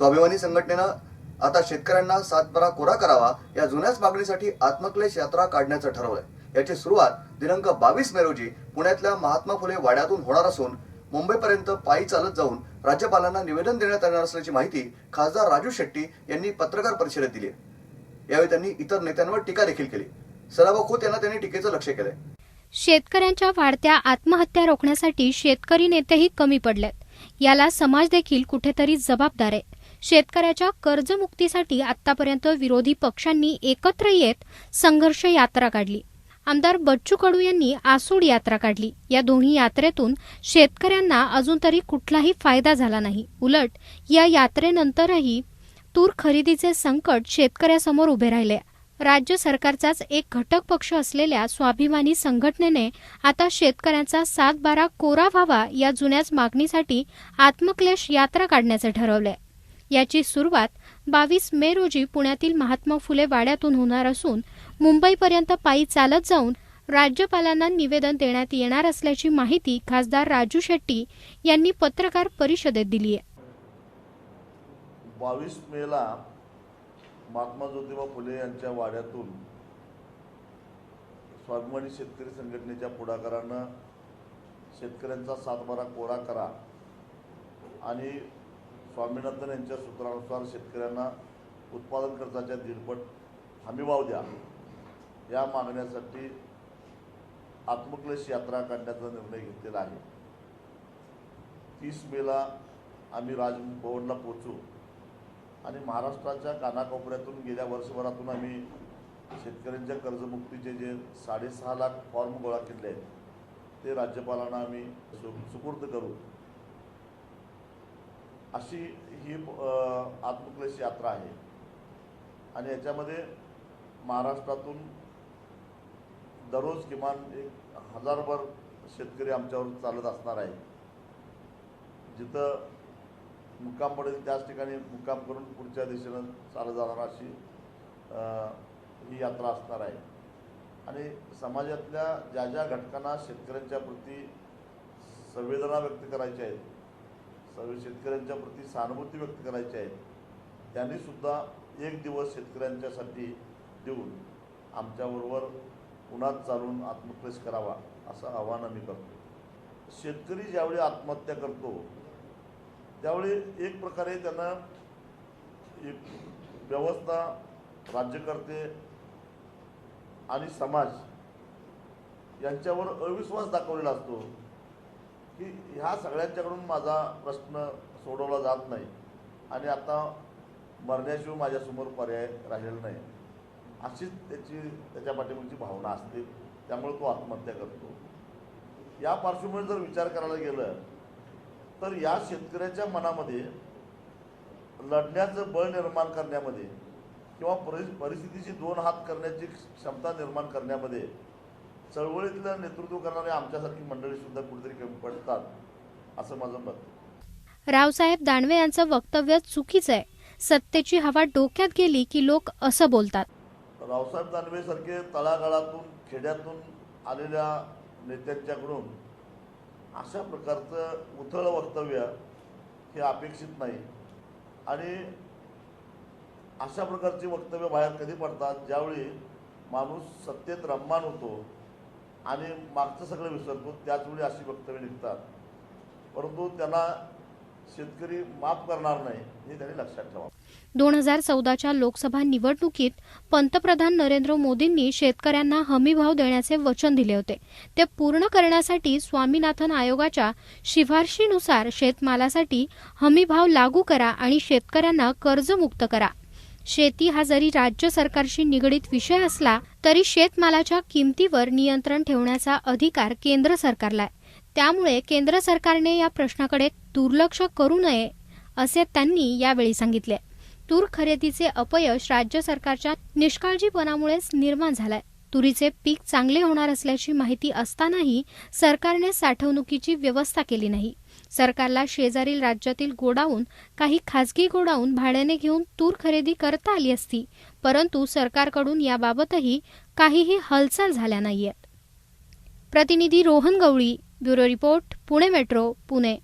स्वाभिमानी संघटनेनं आता शेतकऱ्यांना सातबारा कोरा करावा या जुन्याच मागणीसाठी आत्मक्लेश यात्रा काढण्याचं ठरवलंय. याची सुरुवात दिनांक बावीस मे रोजी पुण्यातल्या महात्मा फुले वाड्यातून होणार असून मुंबईपर्यंत पायी चालत जाऊन राज्यपालांना निवेदन देण्यात येणार असल्याची माहिती खासदार राजू शेट्टी यांनी पत्रकार परिषदेत दिली यावेळी त्यांनी इतर नेत्यांवर टीका देखील केली. सदाभाऊ खोत यांना त्यांनी टीकेचं लक्ष केलंय. शेतकऱ्यांच्या वाढत्या आत्महत्या रोखण्यासाठी शेतकरी नेतेही कमी पडलेत. याला समाज देखील कुठेतरी जबाबदार आहे. शेतकऱ्याच्या कर्जमुक्तीसाठी आतापर्यंत विरोधी पक्षांनी एकत्र येत संघर्ष यात्रा काढली. आमदार बच्चू कडू यांनी आसूड यात्रा काढली. या दोन्ही यात्रेतून शेतकऱ्यांना अजून तरी कुठलाही फायदा झाला नाही. उलट या यात्रेनंतरही तूर खरेदीचे संकट शेतकऱ्यासमोर उभे राहिले. राज्य सरकारचाच एक घटक पक्ष असलेल्या स्वाभिमानी संघटनेने आता शेतकऱ्यांचा सात बारा कोरा व्हावा या जुन्याच मागणीसाठी आत्मक्लेश यात्रा काढण्याचे ठरवलंय याची सुरुवात बावीस मे रोजी पुण्यातील महात्मा फुले वाड्यातून होणार असून मुंबईपर्यंत पायी चालत जाऊन राज्यपालांना निवेदन देण्यात येणार असल्याची माहिती खासदार राजू शेट्टी यांनी पत्रकार परिषदेत दिली आहे बावीस मेला महात्मा ज्योतिबा फुले यांच्या वाड्यातून स्वाभिमानी शेतकरी संघटनेच्या पुढाकारानं शेतकऱ्यांचा सातबारा कोरा करा आणि स्वामीनाथन यांच्या सूत्रानुसार शेतकऱ्यांना उत्पादन खर्चाच्या दीडपट हमीभाव द्या. या मागण्यासाठी आत्मक्लेश यात्रा काढण्याचा निर्णय घेतलेला आहे. तीस मेला आम्ही राजभवनला पोचू आणि महाराष्ट्राच्या कानाकोपऱ्यातून गेल्या वर्षभरातून आम्ही शेतकऱ्यांच्या कर्जमुक्तीचे जे साडेसहा लाख फॉर्म गोळा केले आहेत ते राज्यपालांना आम्ही सु सुपूर्द करू. अशी ही आत्मक्लेश यात्रा आहे. आणि याच्यामध्ये महाराष्ट्रातून दररोज किमान एक हजारभर शेतकरी आमच्यावर चालत असणार आहे जिथं मुक्काम पडेल त्याच ठिकाणी मुक्काम करून पुढच्या दिशेनं चालत जाणार अशी ही यात्रा असणार आहे. आणि समाजातल्या ज्या ज्या घटकांना शेतकऱ्यांच्या प्रती संवेदना व्यक्त करायच्या आहेत सर्व शेतकऱ्यांच्या प्रती सहानुभूती व्यक्त करायची आहे. त्यांनी सुद्धा एक दिवस शेतकऱ्यांच्यासाठी देऊन आमच्याबरोबर उन्हात चालून आत्मक्लेश करावा असं आव्हान आम्ही करतो. शेतकरी ज्यावेळी आत्महत्या करतो त्यावेळी एक प्रकारे त्यांना एक व्यवस्था राज्यकर्ते आणि समाज यांच्यावर अविश्वास दाखवलेला असतो. की ह्या सगळ्यांच्याकडून माझा प्रश्न सोडवला जात नाही. आणि आता मरण्याशिवाय माझ्यासमोर पर्याय राहिलेला नाही. अशीच त्याची त्याच्या पाठीमागची भावना असते. त्यामुळे तो आत्महत्या करतो. या पार्श्वभूमीवर जर विचार करायला गेलं तर या शेतकऱ्याच्या मनामध्ये लढण्याचं बळ निर्माण करण्यामध्ये किंवा परि परिस्थितीची दोन हात करण्याची क्षमता निर्माण करण्यामध्ये चळवळीतलं नेतृत्व करणारे आमच्यासारखी मंडळी सुद्धा कुठेतरी कमी पडतात असं माझं मत. रावसाहेब दानवे यांचं वक्तव्य चुकीचं आहे. सत्तेची हवा डोक्यात गेली की लोक असं बोलतात. रावसाहेब दानवे सारखे तळागाळातून खेड्यातून आलेल्या नेत्यांच्याकडून अशा प्रकारचं उथळ वक्तव्य हे अपेक्षित नाही. आणि अशा प्रकारची वक्तव्य बाहेर कधी पडतात? ज्यावेळी माणूस सत्तेत रम्मान होतो आणि मागचं सगळं विसरतो त्याचवेळी अशी वक्तव्य निघतात. परंतु त्यांना शेतकरी माफ करणार नाही हे त्यांनी लक्षात ठेवा. दोन हजार चौदाच्या लोकसभा निवडणुकीत पंतप्रधान नरेंद्र मोदींनी शेतकऱ्यांना हमीभाव देण्याचे वचन दिले होते. ते पूर्ण करण्यासाठी स्वामीनाथन आयोगाच्या शिफारशीनुसार शेतमालासाठी हमीभाव लागू करा आणि शेतकऱ्यांना कर्जमुक्त करा. शेती हा जरी राज्य सरकारशी निगडीत विषय असला तरी शेतमालाच्या किमतीवर नियंत्रण ठेवण्याचा अधिकार केंद्र सरकारला आहे. त्यामुळे केंद्र सरकारने या प्रश्नाकडे दुर्लक्ष करू नये असे त्यांनी यावेळी सांगितले. तूर खरेदीचे अपयश राज्य सरकारच्या निष्काळजीपणामुळेच निर्माण झालाय. तुरीचे पीक चांगले होणार असल्याची माहिती असतानाही सरकारने साठवणुकीची व्यवस्था केली नाही. सरकारला शेजारील राज्यातील गोडाऊन काही खासगी गोडाऊन भाड्याने घेऊन तूर खरेदी करता आली असती परंतु सरकारकडून याबाबतही काहीही हालचाल झाल्या नाहीयेत. प्रतिनिधी Rohan Gawli bureau report Pune metro Pune.